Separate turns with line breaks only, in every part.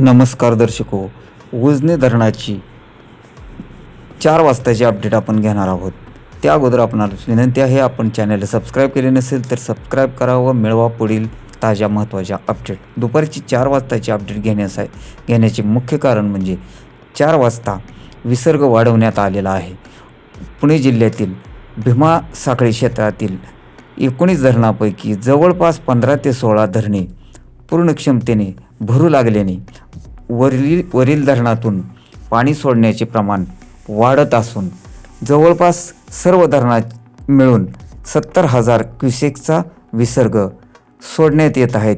नमस्कार दर्शको उजने धरणाची चार वाजताची अपडेट आपण घेणार आहोत. त्या अगोदर आपणाला विनंती आहे आपण चॅनलला सबस्क्राईब केले नसेल तर सबस्क्राईब करा व मिळवा पुढील ताज्या महत्त्वाच्या अपडेट दुपारची चार वाजताची अपडेट घेण्यास घेण्याचे मुख्य कारण म्हणजे चार वाजता विसर्ग वाढवण्यात आलेला आहे. पुणे जिल्ह्यातील भीमा साखळी क्षेत्रातील एकोणीस धरणापैकी जवळपास पंधरा ते सोळा धरणे पूर्ण क्षमतेने भरू लागल्याने वरील वरील धरणातून पाणी सोडण्याचे प्रमाण वाढत असून जवळपास सर्व धरणात मिळून सत्तर हजार क्युसेकचा विसर्ग सोडण्यात येत आहेत.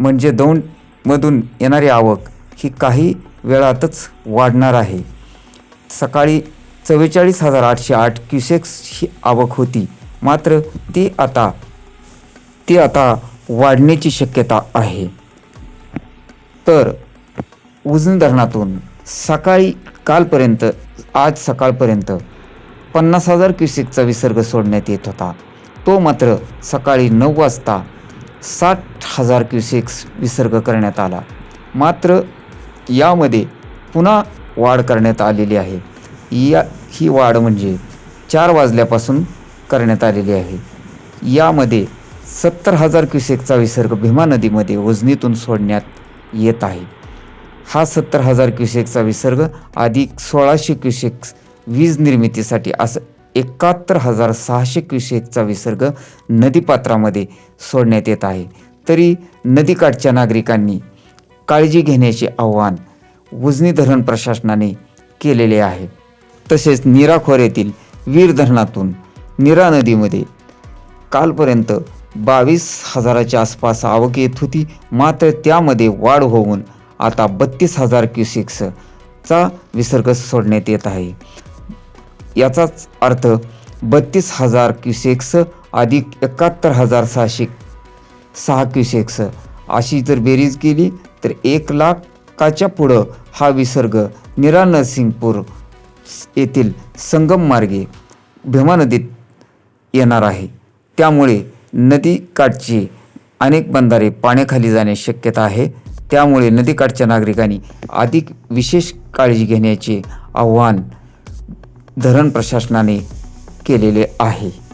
म्हणजे दौंडमधून येणारी आवक ही काही वेळातच वाढणार आहे. सकाळी चव्वेचाळीस हजार आठशे आठ क्युसेक्सची आवक होती. मात्र ती आता ती आता वाढण्याची शक्यता आहे. तर उजनी धरणातून सकाळी कालपर्यंत आज सकाळपर्यंत पन्नास हजार क्युसेकचा विसर्ग सोडण्यात येत होता. तो मात्र सकाळी नऊ वाजता साठ हजार क्युसेक्स विसर्ग करण्यात आला. मात्र यामध्ये पुन्हा वाढ करण्यात आलेली आहे. या ही वाढ म्हणजे चार वाजल्यापासून करण्यात आलेली आहे. यामध्ये सत्तर हजार क्युसेकचा विसर्ग भीमा नदीमध्ये उजनीतून सोडण्यात येत आहे. हा सत्तर हजार क्युसेकचा विसर्ग अधिक सोळाशे क्युसेक्स वीज निर्मितीसाठी असं एकाहत्तर हजार सहाशे क्युसेकचा विसर्ग नदीपात्रामध्ये सोडण्यात येत आहे. तरी नदीकाठच्या नागरिकांनी काळजी घेण्याचे आव्हान उजनी धरण प्रशासनाने केलेले आहे. तसेच नीरा खोऱ्यातील वीर धरणातून नीरा नदीमध्ये कालपर्यंत बावीस हजाराच्या आसपास आवक येत होती. मात्र त्यामध्ये वाढ होऊन आता बत्तीस हजार क्युसेक्सचा विसर्ग सोडण्यात येत आहे. याचाच अर्थ बत्तीस हजार क्युसेक्स अधिक एकाहत्तर हजार सहाशे सहा क्युसेक्स. अशी जर बेरीज केली तर एक लाखाच्या पुढं हा विसर्ग निरा नरसिंगपूर येथील संगम मार्गे भीमा नदीत येणार आहे. त्यामुळे नदीकाठची अनेक बंधारे पाण्याखाली जाण्याची शक्यता आहे. त्यामुळे नदीकाठच्या नागरिकांनी अधिक विशेष काळजी घेण्याचे आव्हान धरण प्रशासनाने केलेले आहे.